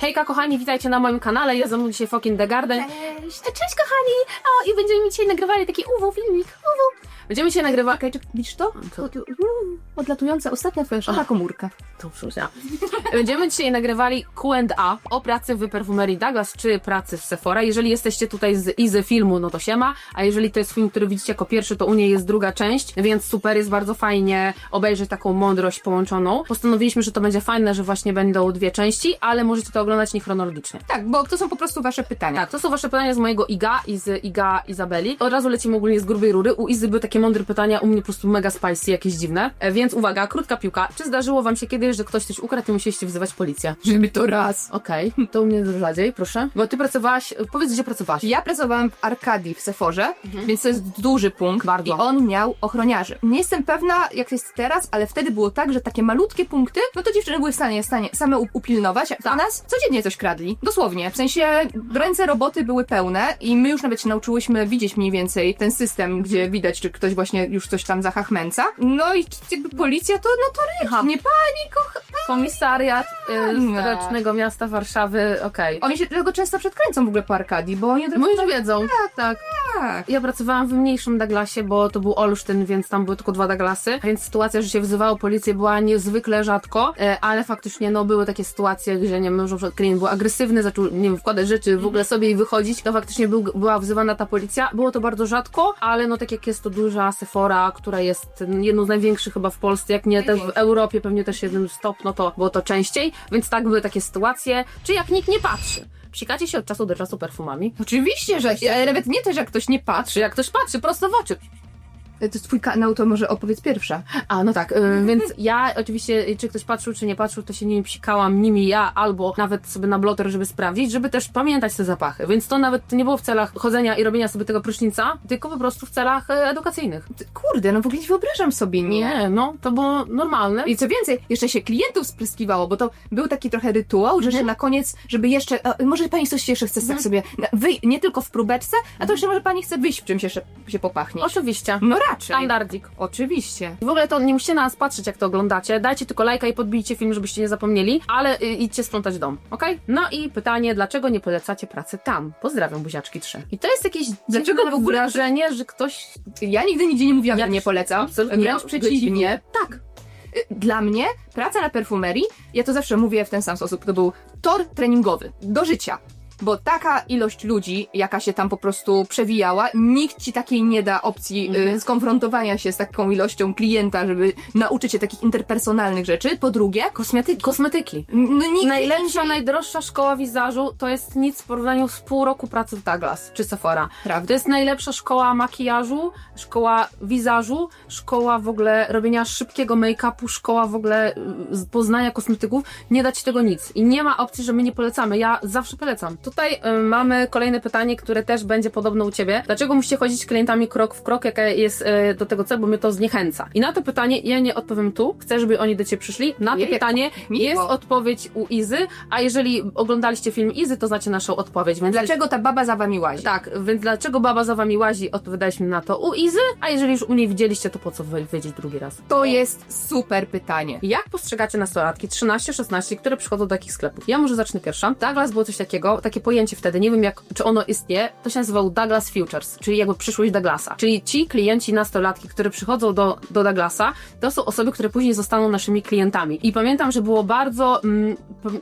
Hejka kochani, witajcie na moim kanale, ja ze mną dzisiaj Fokin The Garden. Cześć. Cześć kochani! O, i będziemy dzisiaj nagrywali taki uwu filmik, uwu. Będziemy dzisiaj nagrywali... Okej, czy widzisz to? Co? To- uuu, Odlatująca ostatnia twoja szara komórka. To przecież ja. Będziemy dzisiaj nagrywali Q&A o pracy w perfumerii Douglas czy pracy w Sephora. Jeżeli jesteście tutaj z Izy filmu, no to siema, a jeżeli to jest film, który widzicie jako pierwszy, to u niej jest druga część, więc super, jest bardzo fajnie obejrzeć taką mądrość połączoną. Postanowiliśmy, że to będzie fajne, że właśnie będą dwie części, ale możecie to oglądać niechronologicznie. Tak, bo to są po prostu wasze pytania. Tak, to są wasze pytania z mojego Iga i z Iga Izabeli. Od razu lecimy ogólnie z grubej rury. U Izy były takie mądre pytania, u mnie po prostu mega spicy, jakieś dziwne. E, Więc uwaga, krótka piłka. Czy zdarzyło wam się kiedyś, że ktoś coś ukradł i musieliście wzywać policję? Żeby to raz. Okej, to u mnie rzadziej, proszę. Bo ty pracowałaś, powiedz gdzie pracowałaś. Ja pracowałam w Arkadii w Seforze, więc to jest duży punkt. Bardzo. I on miał ochroniarzy. Nie jestem pewna, jak jest teraz, ale wtedy było tak, że takie malutkie punkty, no to dziewczyny były w stanie, w stanie same upilnować, a nas codziennie coś kradli. Dosłownie. W sensie ręce roboty były pełne i my już nawet się nauczyłyśmy widzieć mniej więcej ten system, gdzie widać, czy ktoś właśnie już coś tam zachachmęca. No i jakby policja to, no to Aha. ryk, nie pani kocha. Komisariat y, No. Stołecznego Miasta Warszawy, okej. Oni się tego często przedkręcą w ogóle po Arkadii, bo oni od razu Moi tak, już wiedzą. Tak, tak. Tak. Ja pracowałam w mniejszym Douglasie, bo to był Olsztyn, więc tam były tylko dwa Douglasy, więc sytuacja, że się wzywało policję była niezwykle rzadko, e, ale faktycznie no były takie sytuacje, gdzie nie wiem, że klient był agresywny, zaczął, nie wiem, wkładać rzeczy w ogóle sobie i wychodzić, to faktycznie był, była wzywana ta policja. Było to bardzo rzadko, ale no tak jak jest to duża Sephora, która jest jedną z największych chyba w Polsce, jak nie też w Europie, pewnie też jednym z top, no to było to częściej, więc tak były takie sytuacje, czy jak nikt nie patrzy. Psikacie się od czasu do czasu perfumami? Oczywiście, że ale nawet nie też jak ktoś nie patrzy. Jak ktoś patrzy prosto w oczy? To jest twój kanał, to może opowiedz pierwsza. A, no tak, y, więc ja oczywiście, czy ktoś patrzył, czy nie patrzył, to się nimi psikałam, nimi ja, albo nawet sobie na bloter, żeby sprawdzić, żeby też pamiętać te zapachy. Więc to nawet nie było w celach chodzenia i robienia sobie tego prysznica, tylko po prostu w celach e, edukacyjnych. Ty, Kurde, no w ogóle nie wyobrażam sobie, nie? Nie, no, to było normalne. I co więcej, jeszcze się klientów spryskiwało, bo to był taki trochę rytuał, że Mhm. się na koniec, żeby jeszcze, a, może pani coś jeszcze chce tak sobie, na- wyj, nie tylko w próbeczce, a to jeszcze może pani chce wyjść w czymś jeszcze się popachnie. Oczywiście. No Standardzik. Oczywiście. W ogóle to nie musicie na nas patrzeć, jak to oglądacie. Dajcie tylko lajka i podbijcie film, żebyście nie zapomnieli, ale y, idźcie sprzątać dom, okej? No i pytanie, dlaczego nie polecacie pracy tam? Pozdrawiam, buziaczki 3. I to jest jakieś Dlaczego dziwne w ogóle- wrażenie, że ktoś... Ja nigdy nigdzie nie mówiłam, Ja że nie polecam. Absolutnie. Wręcz przeciwnie. Tak. Dla mnie praca na perfumerii, ja to zawsze mówię w ten sam sposób, to był tor treningowy do życia. Bo taka ilość ludzi, jaka się tam po prostu przewijała, nikt ci takiej nie da opcji Mhm. y, skonfrontowania się z taką ilością klienta, żeby nauczyć się takich interpersonalnych rzeczy. Po drugie, kosmetyki. Kosmetyki. No, nikt Najlepsza, najdroższa szkoła wizażu to jest nic w porównaniu z pół roku pracy w Douglas czy Sephora. To Prawda. jest najlepsza szkoła makijażu, szkoła wizażu, szkoła w ogóle robienia szybkiego make-upu, szkoła w ogóle y, poznania kosmetyków. Nie da ci tego nic. I nie ma opcji, że my nie polecamy. Ja zawsze polecam. Tutaj y, mamy kolejne pytanie, które też będzie podobne u ciebie. Dlaczego musicie chodzić z klientami krok w krok, jaka jest y, do tego cel, bo mnie to zniechęca. I na to pytanie ja nie odpowiem tu. Chcę, żeby oni do ciebie przyszli. Na to Jej, pytanie miło. jest odpowiedź u Izy, a jeżeli oglądaliście film Izy, to znacie naszą odpowiedź. Więc Dlaczego ta baba za wami łazi? tak, więc dlaczego baba za wami łazi, odpowiadaliśmy na to u Izy, a jeżeli już u niej widzieliście, to po co wiedzieć drugi raz? To jest super pytanie. Jak postrzegacie nastolatki 13-16, które przychodzą do takich sklepów? Ja może zacznę pierwsza. Douglas było coś takiego, takie pojęcie wtedy, nie wiem jak, czy ono istnieje, to się nazywał Douglas Futures, czyli jakby przyszłość Douglasa. Czyli ci klienci nastolatki, które przychodzą do, do Douglasa, to są osoby, które później zostaną naszymi klientami. I pamiętam, że było bardzo, mm,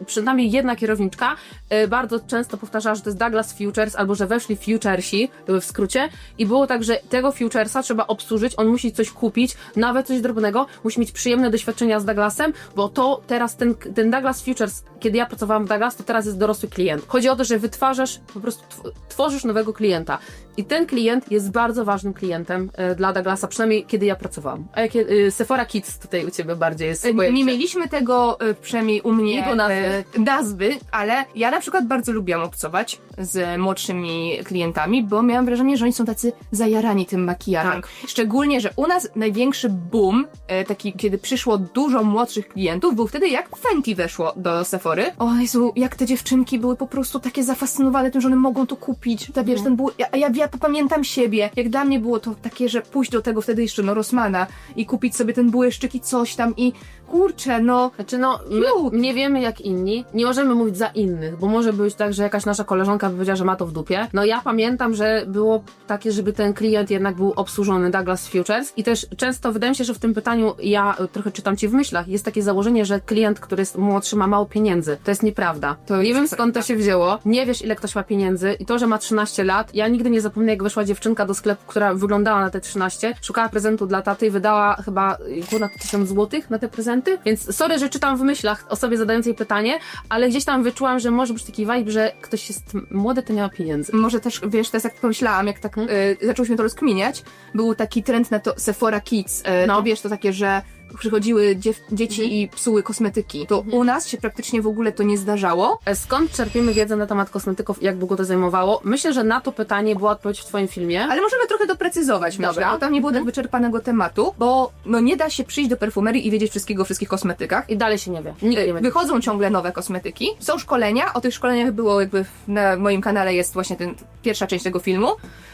przynajmniej jedna kierowniczka y, bardzo często powtarzała, że to jest Douglas Futures, albo że weszli Futuresi, w skrócie, i było tak, że tego Futuresa trzeba obsłużyć, on musi coś kupić, nawet coś drobnego, musi mieć przyjemne doświadczenia z Douglasem, bo to teraz ten, ten Douglas Futures, kiedy ja pracowałam w Douglas, to teraz jest dorosły klient. Chodzi o to, że wytwarzasz, po prostu tw- tworzysz nowego klienta. I ten klient jest bardzo ważnym klientem e, dla Douglasa, przynajmniej kiedy ja pracowałam. A jakie, e, Sephora Kids tutaj u Ciebie bardziej jest Nie pojęcie. mieliśmy tego, e, przynajmniej u mnie, Jego nazwy. nazwy, ale ja na przykład bardzo lubiłam obcować z młodszymi klientami, bo miałam wrażenie, że oni są tacy zajarani tym makijażem. Tak. Szczególnie, że u nas największy boom, taki kiedy przyszło dużo młodszych klientów, był wtedy jak Fenty weszło do Sephory. O Jezu, jak te dziewczynki były po prostu takie takie zafascynowane tym, że one mogą to kupić. Ta, wiesz, ten ból, ja, ja, ja pamiętam siebie, jak dla mnie było to takie, że pójść do tego wtedy jeszcze, no, Rossmana i kupić sobie ten bułeszczyk i coś tam i kurczę, no, Znaczy no, Cute. my nie wiemy jak inni, nie możemy mówić za innych, bo może być tak, że jakaś nasza koleżanka by powiedziała, że ma to w dupie. No ja pamiętam, że było takie, żeby ten klient jednak był obsłużony Douglas Futures i też często wydaje mi się, że w tym pytaniu ja trochę czytam ci w myślach, jest takie założenie, że klient, który jest młodszy ma mało pieniędzy. To jest nieprawda. To nie wiem skąd to się wzięło, nie wiesz ile ktoś ma pieniędzy i to, że ma 13 lat, ja nigdy nie zapomnę jak wyszła dziewczynka do sklepu, która wyglądała na te 13, szukała prezentu dla taty i wydała chyba ponad 1000 złotych na te prezenty, więc sorry, że czytam w myślach osobie zadającej pytanie, ale gdzieś tam wyczułam, że może być taki vibe, że ktoś jest młody, to nie ma pieniędzy. może też, wiesz, teraz jak pomyślałam, jak tak y, zaczęłyśmy to rozkminiać, był taki trend na to Sephora Kids, y, No. no wiesz, to takie, że przychodziły dzieci Mhm. i psuły kosmetyki. To u nas się praktycznie w ogóle to nie zdarzało. E, Skąd czerpiemy wiedzę na temat kosmetyków i jak długo to zajmowało? Myślę, że na to pytanie była odpowiedź w twoim filmie. Ale możemy trochę doprecyzować, Dobra. bo tam nie było tak wyczerpanego tematu, bo no nie da się przyjść do perfumerii i wiedzieć wszystkiego o wszystkich kosmetykach. I dalej się nie wie. Nikt nie wie. Wychodzą ciągle nowe kosmetyki. Są szkolenia, o tych szkoleniach było jakby na moim kanale jest właśnie ten, pierwsza część tego filmu,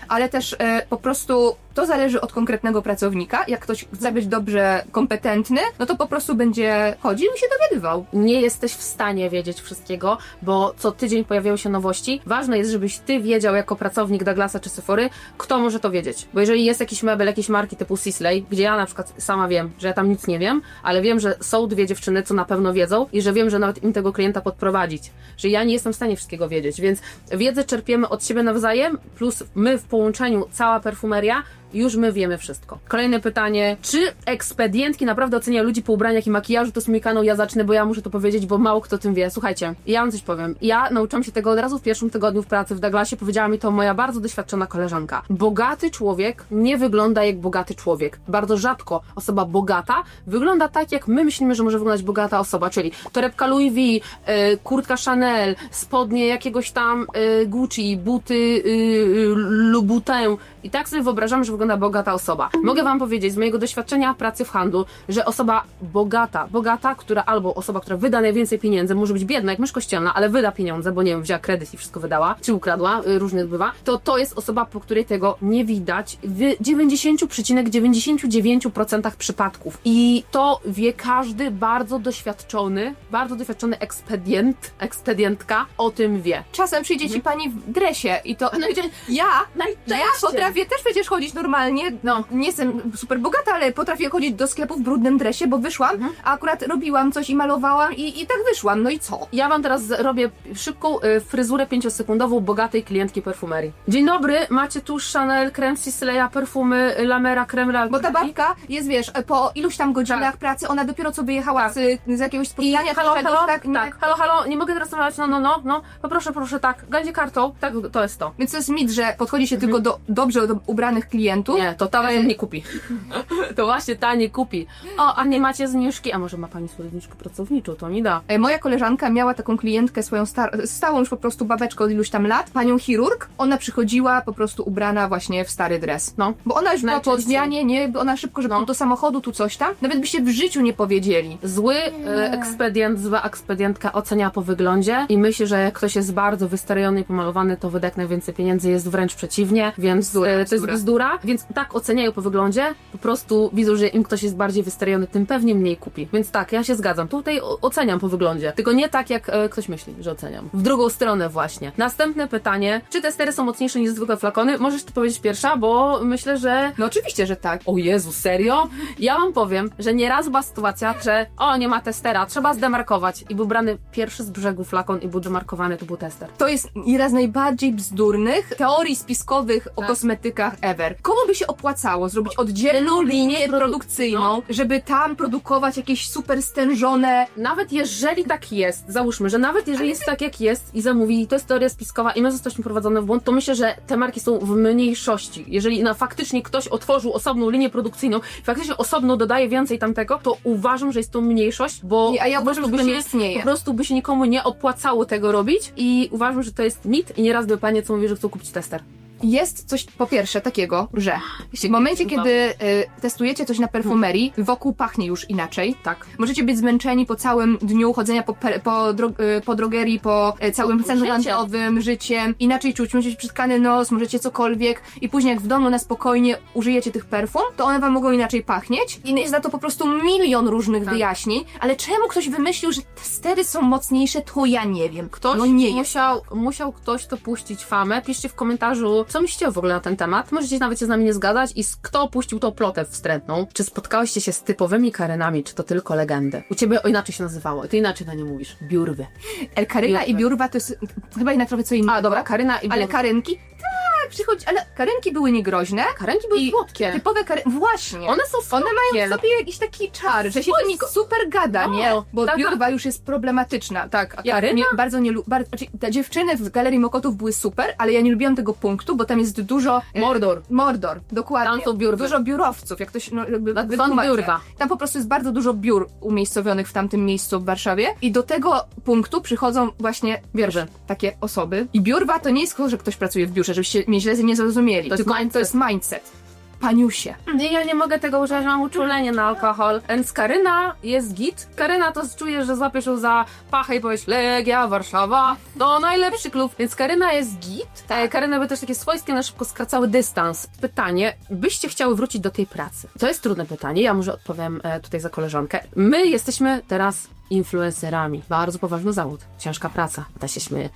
ale też e, po prostu to zależy od konkretnego pracownika. Jak ktoś chce być dobrze kompetentny, no to po prostu będzie chodził i się dowiadywał. nie jesteś w stanie wiedzieć wszystkiego, bo co tydzień pojawiają się nowości. Ważne jest, żebyś ty wiedział jako pracownik Douglasa czy Sephory, kto może to wiedzieć. Bo jeżeli jest jakiś mebel, jakieś marki typu Sisley, gdzie ja na przykład sama wiem, że ja tam nic nie wiem, ale wiem, że są dwie dziewczyny, co na pewno wiedzą i że wiem, że nawet im tego klienta podprowadzić. Że ja nie jestem w stanie wszystkiego wiedzieć, więc wiedzę czerpiemy od siebie nawzajem, plus my w połączeniu, cała perfumeria, już my wiemy wszystko. Kolejne pytanie. Czy ekspedientki naprawdę oceniają ludzi po ubraniach i makijażu? To kanał, ja zacznę, bo ja muszę to powiedzieć, bo mało kto tym wie. Słuchajcie, ja wam coś powiem. Ja nauczyłam się tego od razu w pierwszym tygodniu w pracy w Douglasie. Powiedziała mi to moja bardzo doświadczona koleżanka. Bogaty człowiek nie wygląda jak bogaty człowiek. Bardzo rzadko osoba bogata wygląda tak, jak my myślimy, że może wyglądać bogata osoba, czyli torebka Louis V, y, kurtka Chanel, spodnie jakiegoś tam y, Gucci, buty y, y, Louboutin i tak sobie wyobrażam, że wygląda bogata osoba. Mogę wam powiedzieć z mojego doświadczenia pracy w handlu, że osoba bogata, bogata, która albo osoba, która wyda najwięcej pieniędzy, może być biedna jak mysz kościelna, ale wyda pieniądze, bo nie wiem, wzięła kredyt i wszystko wydała, czy ukradła, y, różnie bywa, to to jest osoba, po której tego nie widać w 90,99% przypadków. I to wie każdy bardzo doświadczony, bardzo doświadczony ekspedient, ekspedientka o tym wie. Czasem przyjdzie ci pani w dresie i to... No i Ja, ja potrafię też przecież chodzić normalnie, no nie jestem super bogata, ale potrafię chodzić do sklepu w brudnym dresie, bo wyszłam, a akurat robiłam coś i malowałam i, i tak wyszłam, no i co? Ja wam teraz robię szybką y, fryzurę pięciosekundową bogatej klientki perfumerii. Dzień dobry, macie tu Chanel, krem Sisleya, perfumy Lamera, krem La... Bo ta babka jest, wiesz, po iluś tam godzinach pracy, ona dopiero co wyjechała z, z jakiegoś I spotkania, halo, czegoś, halo, tak, tak, nie? halo, halo, nie mogę teraz rozmawiać, no, no, no, no, poproszę, proszę, tak, gędzie kartą, tak, to jest to. Więc to jest mit, że podchodzi się tylko do dobrze do ubranych klientów. Nie, to ta was nie kupi. to właśnie ta nie kupi. O, a nie macie zniżki? A może ma pani swoją zniżkę pracowniczą, to mi da. E, Moja koleżanka miała taką klientkę, swoją stałą już po prostu babeczkę od iluś tam lat, panią chirurg. Ona przychodziła po prostu ubrana właśnie w stary dres. No. Bo ona już była po zmianie, nie? Ona szybko, żeby No. do samochodu, tu coś tam. Nawet by się w życiu nie powiedzieli. Zły e, ekspedient, zła ekspedientka ocenia po wyglądzie i myśli, że jak ktoś jest bardzo wystarzony i pomalowany, to wyda jak najwięcej pieniędzy, jest wręcz przeciwnie, więc e, to jest bzdura. Więc tak oceniają po wyglądzie, po prostu widzą, że im ktoś jest bardziej wystarzony, tym pewnie mniej kupi. Więc tak, ja się zgadzam, tutaj oceniam po wyglądzie, tylko nie tak jak e, ktoś myśli, że oceniam. W drugą stronę właśnie. Następne pytanie, czy te stery są mocniejsze niż zwykłe flakony? Możesz ty powiedzieć pierwsza, bo myślę, że No oczywiście, że tak. o Jezu, serio? Ja wam powiem, że nieraz była sytuacja, że o, nie ma testera, trzeba zdemarkować. I był brany pierwszy z brzegu flakon i był demarkowany, to był tester. To jest jedna z najbardziej bzdurnych teorii spiskowych o Tak. kosmetykach ever. Komu by się opłacało zrobić oddzielną linię produkcyjną, No. żeby tam produkować jakieś super stężone Nawet jeżeli tak jest, załóżmy, że nawet jeżeli jest tak jak jest i zamówi, to jest teoria spiskowa i my zostaliśmy prowadzone w błąd, to myślę, że te marki są w mniejszości. Jeżeli na faktycznie ktoś otworzył osobną linię produkcyjną i faktycznie osobno dodaje więcej tamtego, to uważam, że jest to mniejszość, bo Nie, a ja po prostu uważam, że by to nie istnieje. Po prostu by się nikomu nie opłacało tego robić i uważam, że to jest mit i nieraz by panie co mówi, że chcą kupić tester. Jest coś po pierwsze takiego, że w momencie, kiedy y, testujecie coś na perfumerii, wokół pachnie już inaczej. Tak. Możecie być zmęczeni po całym dniu chodzenia po, po, dro, y, po drogerii, po y, całym centrum handlowym, życiem. Inaczej czuć, możecie przytkany nos, możecie cokolwiek i później jak w domu na spokojnie użyjecie tych perfum, to one wam mogą inaczej pachnieć. I jest na to po prostu milion różnych Tak. wyjaśnień, ale czemu ktoś wymyślił, że testery są mocniejsze, to ja nie wiem. Ktoś no nie jest. musiał, musiał ktoś to puścić famę. Piszcie w komentarzu, co myślicie w ogóle na ten temat. Możecie nawet się z nami nie zgadzać i z, kto opuścił tą plotę wstrętną. Czy spotkałyście się z typowymi karenami, czy to tylko legendy? U ciebie o inaczej się nazywało, ty inaczej na nie mówisz. Biurwy. El Karyna Biurwa. i Biurwa to jest chyba jednak trochę co innego. A, dobra, Karyna i Ale Biurwy. karynki? Tak, przychodzi, ale karynki były niegroźne. Karenki były i słodkie. Typowe kary... Właśnie. One są One mają słodkie. w sobie jakiś taki czar, że się to niko- super gada, No, nie? Bo taka- biurwa już jest problematyczna. Tak, a Karyna? nie, bardzo nie lubię. Znaczy, te dziewczyny w Galerii Mokotów były super, ale ja nie lubiłam tego punktu, bo tam jest dużo. e, Mordor. Mordor, dokładnie. Tam są biurwy. Dużo biurowców, jak ktoś no, jakby Tak, są biurwa. Tam po prostu jest bardzo dużo biur umiejscowionych w tamtym miejscu w Warszawie i do tego punktu przychodzą właśnie Biurwy. takie osoby. I biurwa to nie jest to, że ktoś pracuje w biurze, żebyście mnie źle nie zrozumieli. To jest tylko mindset. to jest mindset. Paniusie. Ja nie mogę tego używać, mam uczulenie na alkohol. Więc Karyna jest git. Karyna to czujesz, że złapiesz ją za pachę i powiesz Legia, Warszawa, to najlepszy klub. Więc Karyna jest git. Tak. Karyna by też takie swojskie na szybko skracały dystans. Pytanie, byście chciały wrócić do tej pracy? To jest trudne pytanie, ja może odpowiem e, tutaj za koleżankę. My jesteśmy teraz influencerami. Bardzo poważny zawód. Ciężka praca. Ta się śmieje.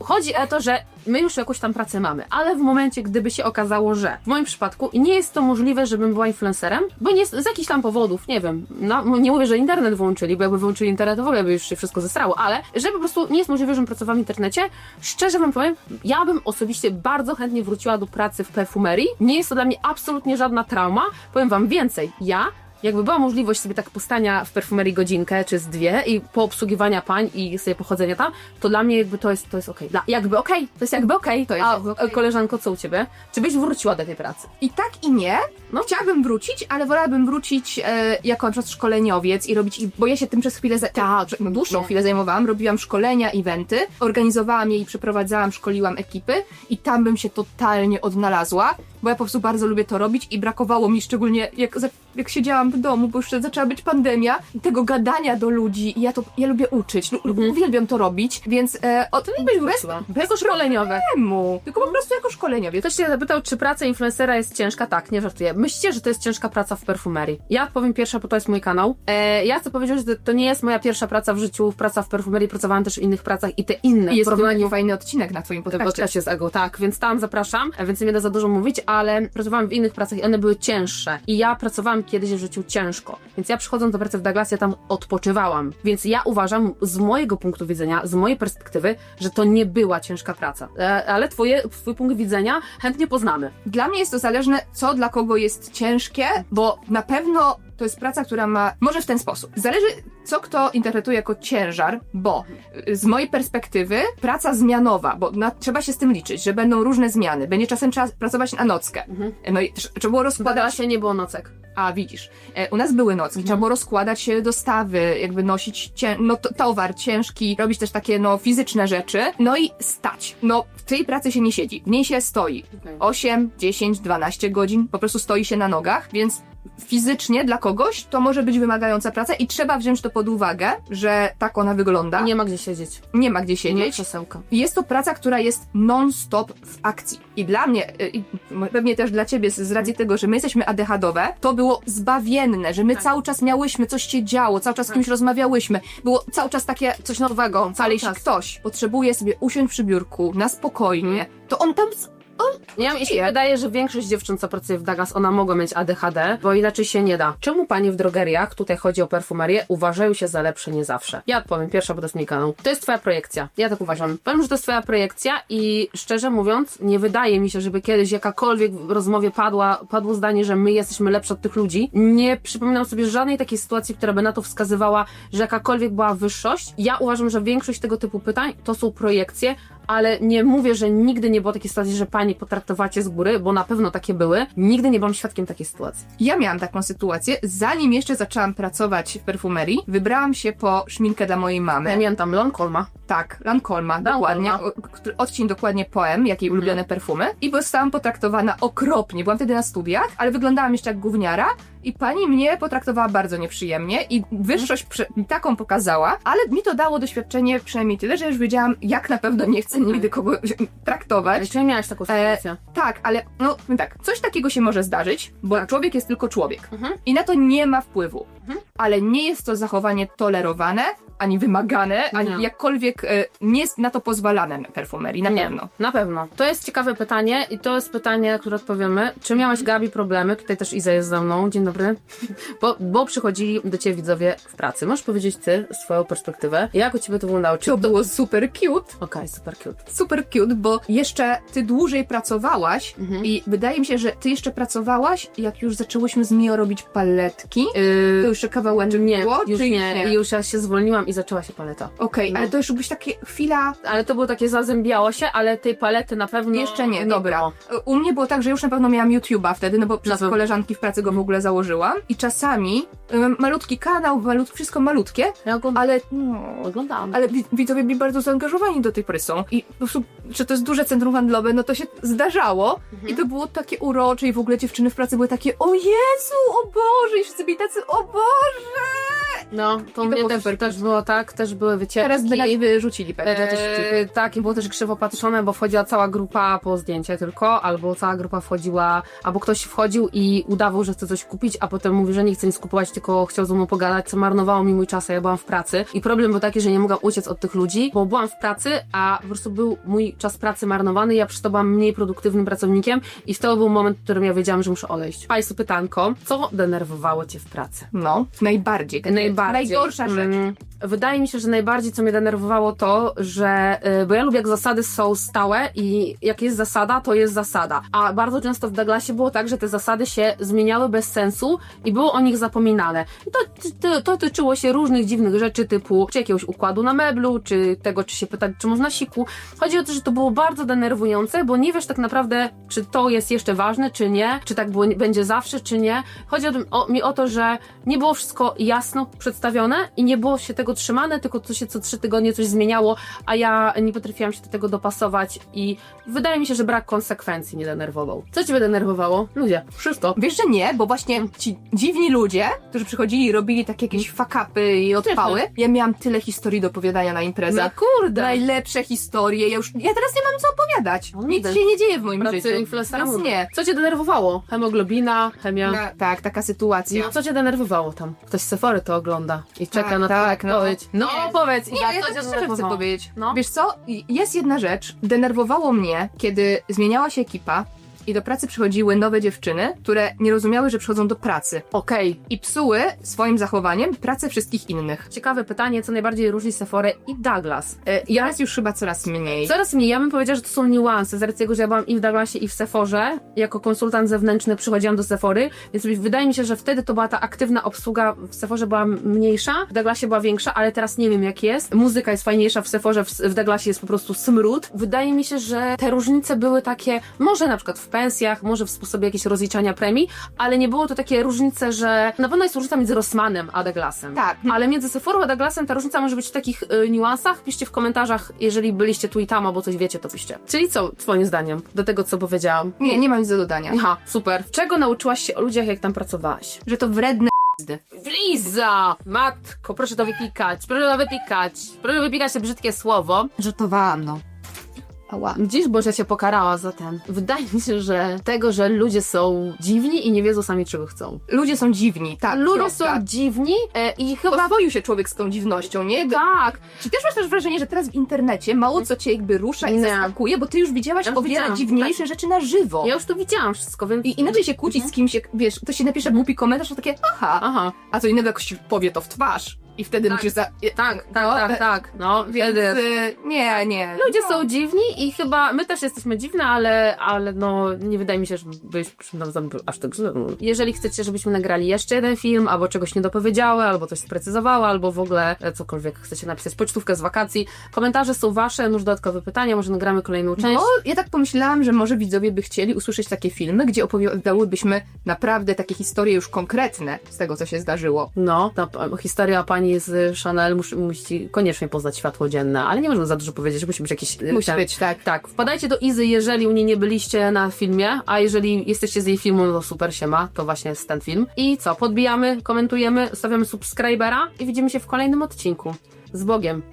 Chodzi o to, że my już jakąś tam pracę mamy, ale w momencie, gdyby się okazało, że w moim przypadku nie jest to możliwe, żebym była influencerem, bo nie, z jakichś tam powodów, nie wiem, no, nie mówię, że internet wyłączyli, bo jakby wyłączyli internet, to w ogóle by już się wszystko zesrało, ale że po prostu nie jest możliwe, żebym pracowała w internecie, szczerze wam powiem, ja bym osobiście bardzo chętnie wróciła do pracy w perfumerii. Nie jest to dla mnie absolutnie żadna trauma. Powiem wam więcej, ja jakby była możliwość sobie tak postania w perfumerii godzinkę czy z dwie i poobsługiwania pań i sobie pochodzenia tam, to dla mnie jakby to jest, to jest okej. Dla- Jakby okej, to jest jakby okej. To jest A jakby okej. koleżanko, co u ciebie? Czy byś wróciła do tej pracy? I tak i nie. No. Chciałabym wrócić, ale wolałabym wrócić e, jako na przykład szkoleniowiec i robić, i- bo ja się tym przez chwilę, za, tak, no, dłuższą Nie. chwilę zajmowałam, robiłam szkolenia, eventy, organizowałam je i przeprowadzałam, szkoliłam ekipy i tam bym się totalnie odnalazła, bo ja po prostu bardzo lubię to robić i brakowało mi szczególnie jak, za- jak siedziałam w domu, bo już zaczęła być pandemia, tego gadania do ludzi i ja to, ja lubię uczyć, lu- Mhm. uwielbiam to robić, więc e, o, to nie byś Wróciła. Jako szkoleniowe. problemu, tylko po prostu jako szkoleniowiec. Ktoś się zapytał, czy praca influencera jest ciężka? Tak, nie żartuję. Myślicie, że to jest ciężka praca w perfumerii? Ja powiem pierwsza, bo to jest mój kanał. E, ja chcę powiedzieć, że to nie jest moja pierwsza praca w życiu, praca w perfumerii. Pracowałam też w innych pracach i te inne I jest to porównaniu fajny odcinek na twoim podcaście. podcaście z Ego, tak, więc tam zapraszam, e, więc nie będę za dużo mówić, ale pracowałam w innych pracach i one były cięższe. I ja pracowałam kiedyś w życiu ciężko. Więc ja przychodząc do pracy w Douglasie tam odpoczywałam. Więc ja uważam z mojego punktu widzenia, z mojej perspektywy, że to nie była ciężka praca. E, ale twoje, twój punkt widzenia chętnie poznamy. Dla mnie jest to zależne, co dla kogo jest ciężkie, bo na pewno to jest praca, która ma. Może w ten sposób. Zależy, co kto interpretuje jako ciężar, bo y, z mojej perspektywy praca zmianowa, bo na, trzeba się z tym liczyć, że będą różne zmiany. Będzie czasem trzeba pracować na nockę. Mhm. No i trz- trzeba było rozkładać. Douglasie nie było nocek. A widzisz, e, u nas były nocki, Mhm. trzeba było rozkładać dostawy, jakby nosić cię, no, to, towar ciężki, robić też takie no fizyczne rzeczy, no i stać. No w tej pracy się nie siedzi, w niej się stoi. Okej. 8, 10, 12 godzin, po prostu stoi się na nogach, więc fizycznie dla kogoś to może być wymagająca praca i trzeba wziąć to pod uwagę, że tak ona wygląda. I nie ma gdzie siedzieć. nie ma gdzie Nie ma siedzieć. krzesełka. Jest to praca, która jest non-stop w akcji. I dla mnie, y, i pewnie też dla ciebie, z racji tego, że my jesteśmy ADHD-owe, to było zbawienne, że my Tak. cały czas miałyśmy, coś się działo, cały czas z kimś rozmawiałyśmy. Było cały czas takie Coś nowego, ale cały jeśli czas. ktoś potrzebuje sobie usiąść przy biurku na spokojnie, to on tam wiem, mi się wydaje, że większość dziewczyn, co pracuje w Douglas, ona mogła mieć ADHD, bo inaczej się nie da. Czemu panie w drogeriach, tutaj chodzi o perfumerię, uważają się za lepsze nie zawsze? Ja odpowiem pierwsza, bo to jest mój kanał. To jest twoja projekcja. Ja tak uważam. Powiem, że to jest twoja projekcja i szczerze mówiąc, nie wydaje mi się, żeby kiedyś jakakolwiek w rozmowie padła, padło zdanie, że my jesteśmy lepsze od tych ludzi. Nie przypominam sobie żadnej takiej sytuacji, która by na to wskazywała, że jakakolwiek była wyższość. Ja uważam, że większość tego typu pytań to są projekcje, ale nie mówię, że nigdy nie było takiej sytuacji, że pani potraktowacie z góry, bo na pewno takie były. Nigdy nie byłam świadkiem takiej sytuacji. Ja miałam taką sytuację, zanim jeszcze zaczęłam pracować w perfumerii, wybrałam się po szminkę dla mojej mamy. Pamiętam Lancoma. Tak, Lancolma, dokładnie. Lancolma. O- który- Odcień dokładnie poem, jakiej ulubione perfumy. I zostałam potraktowana okropnie. Byłam wtedy na studiach, ale wyglądałam jeszcze jak gówniara. I pani mnie potraktowała bardzo nieprzyjemnie i wyższość prze- taką pokazała, ale mi to dało doświadczenie przynajmniej tyle, że już wiedziałam, jak na pewno nie chcę nigdy kogoś traktować. Ale czy miałaś taką E, sytuację? Tak, ale no tak, coś takiego się może zdarzyć, bo człowiek jest tylko człowiek. Mhm. I na to nie ma wpływu. Mhm. Ale nie jest to zachowanie tolerowane, ani wymagane, ani Nie. jakkolwiek e, nie jest na to pozwalane na perfumerii, na nie, pewno. na pewno. To jest ciekawe pytanie i to jest pytanie, na które odpowiemy. Czy miałaś, Gabi, problemy? Tutaj też Iza jest ze mną. Dzień dobry. Bo, bo przychodzili do ciebie widzowie w pracy. Możesz powiedzieć ty swoją perspektywę. Jak u ciebie to wyglądało? Czy To było super cute, Okej, super cute. super cute, bo jeszcze ty dłużej pracowałaś Mhm. i wydaje mi się, że ty jeszcze pracowałaś, jak już zaczęłyśmy z Mio robić paletki. To Yy, już kawałeczek nie, było, już czy nie. Już ja się zwolniłam i zaczęła się paleta. Okej, No. ale to już byś takie chwila Ale to było takie zazębiało się, ale tej palety na pewno Jeszcze nie, dobra. było. U mnie było tak, że już na pewno miałam YouTube'a wtedy, no bo przez pewno. koleżanki w pracy go w ogóle założyłam. I czasami ym, malutki kanał, malut, wszystko malutkie, Ja go ale, oglądałam. ale wi- widzowie byli bardzo zaangażowani do tej pory są. I po prostu, że to jest duże centrum handlowe, no to się zdarzało. Mhm. I to było takie urocze i w ogóle dziewczyny w pracy były takie, o Jezu, o Boże! I wszyscy byli tacy, o Boże! No, to to mnie było też, super. też było tak, też były wycieczki. Teraz by nas wyrzucili pewnie. za te szczyty. Eee, tak, i było też krzywo patrzone, bo wchodziła cała grupa po zdjęcie tylko, albo cała grupa wchodziła, albo ktoś wchodził i udawał, że chce coś kupić, a potem mówi, że nie chce nic kupować, tylko chciał ze mną pogadać, co marnowało mi mój czas, a ja byłam w pracy. I problem był taki, że nie mogłam uciec od tych ludzi, bo byłam w pracy, a po prostu był mój czas pracy marnowany, ja przez to byłam mniej produktywnym pracownikiem i to był moment, w którym ja wiedziałam, że muszę odejść. Państwu pytanko, co denerwowało Cię w pracy? No, najbardziej. Najbardziej. Najgorsza rzecz. Mm, Wydaje mi się, że najbardziej co mnie denerwowało to, że, y, bo ja lubię jak zasady są stałe i jak jest zasada, to jest zasada. A bardzo często w Douglasie było tak, że te zasady się zmieniały bez sensu i było o nich zapominane. I to, to, to tyczyło się różnych dziwnych rzeczy typu, czy jakiegoś układu na meblu, czy tego, czy się pytać, czy można siku. Chodzi o to, że to było bardzo denerwujące, bo nie wiesz tak naprawdę, czy to jest jeszcze ważne, czy nie, czy tak było, będzie zawsze, czy nie. Chodzi o, o, mi o to, że nie było wszystko jasno przedstawione i nie było się tego trzymane, tylko to się co trzy tygodnie coś zmieniało, a ja nie potrafiłam się do tego dopasować i wydaje mi się, że brak konsekwencji mnie denerwował. Co ciebie denerwowało? Ludzie, wszystko. Wiesz, że nie, bo właśnie ci dziwni ludzie, którzy przychodzili i robili takie jakieś fakapy i odpały, ja miałam tyle historii do opowiadania na No imprezach. kurde. Najlepsze historie, ja już, ja teraz nie mam co opowiadać. No, Nic się nie dzieje w moim Pracy życiu. mówię. nie. Co cię denerwowało? Hemoglobina, chemia. Na, tak, taka sytuacja. No, co cię denerwowało tam? Ktoś z Sephory to ogląda i czeka Tak, na tak, twoją no. odpowiedź. No, Nie. powiedz, Nie, Iga, ja co tak szczerze chcę powiedzieć. No. Wiesz co? I- Jest jedna rzecz. Denerwowało mnie, kiedy zmieniała się ekipa i do pracy przychodziły nowe dziewczyny, które nie rozumiały, że przychodzą do pracy. Okej, I psuły swoim zachowaniem pracę wszystkich innych. ciekawe pytanie, co najbardziej różni Sephorę i Douglas. E, I teraz już chyba coraz mniej. Coraz mniej, ja bym powiedziała, że to są niuanse, z racji tego, że ja byłam i w Douglasie, i w Sephorze. Jako konsultant zewnętrzny przychodziłam do Sephory, więc wydaje mi się, że wtedy to była ta aktywna obsługa, w Sephorze była mniejsza, w Douglasie była większa, ale teraz nie wiem jak jest. Muzyka jest fajniejsza w Sephorze, w, w Douglasie jest po prostu smród. Wydaje mi się, że te różnice były takie, może na przykład w pensjach, może w sposobie jakiegoś rozliczania premii, ale nie było to takie różnice, że na pewno jest różnica między Rossmanem a Douglasem. Tak. Ale między Sephorą a Douglasem ta różnica może być w takich y, niuansach. Piszcie w komentarzach, jeżeli byliście tu i tam, albo coś wiecie, to piszcie. Czyli co, twoim zdaniem, do tego, co powiedziałam? Nie, nie mam nic do dodania. Aha, super. Czego nauczyłaś się o ludziach, jak tam pracowałaś? Że to wredne Liza! Matko, proszę to wypikać, proszę to wypikać, proszę wypikać to brzydkie słowo. Żartowałam, no. Ała. Dziś Boże cię pokarała za ten. Wydaje mi się, że tego, że ludzie są dziwni i nie wiedzą sami, czego chcą. Ludzie są dziwni, tak. ludzie kropka. są dziwni e, i chyba... Oswoił się człowiek z tą dziwnością, nie? Tak, Czy też masz też wrażenie, że teraz w internecie mało co cię jakby rusza i Nie. zaskakuje, bo ty już widziałaś Ja już o wiele widziałam, dziwniejsze rzeczy na żywo. ja już to widziałam wszystko, więc... I inaczej się kłócić z kimś, jak wiesz, ktoś się napisze głupi komentarz, to takie aha, Aha. a co innego jakoś powie to w twarz. I wtedy Tak. musisz za... Tak, tak, No, tak, e, tak, no, Więc wtedy... nie, nie. Ludzie no. są dziwni i chyba my też jesteśmy dziwne, ale, ale no nie wydaje mi się, że byliśmy nam aż tak źle. Jeżeli chcecie, żebyśmy nagrali jeszcze jeden film, albo czegoś nie dopowiedziały, albo coś sprecyzowały, albo w ogóle e, cokolwiek chcecie napisać, pocztówkę z wakacji, komentarze są wasze, nóż dodatkowe pytania, może nagramy kolejną część. No, ja tak pomyślałam, że może widzowie by chcieli usłyszeć takie filmy, gdzie opowiadałybyśmy naprawdę takie historie już konkretne z tego, co się zdarzyło. No, ta historia pani z Chanel musi, musi koniecznie poznać światło dzienne, ale nie możemy za dużo powiedzieć, musi być jakiś... e, Musi ten- być, tak. Tak, wpadajcie do Izy, jeżeli u niej nie byliście na filmie, a jeżeli jesteście z jej filmu, no to super siema, to właśnie jest ten film. I co, podbijamy, komentujemy, stawiamy subskrybera i widzimy się w kolejnym odcinku. Z Bogiem!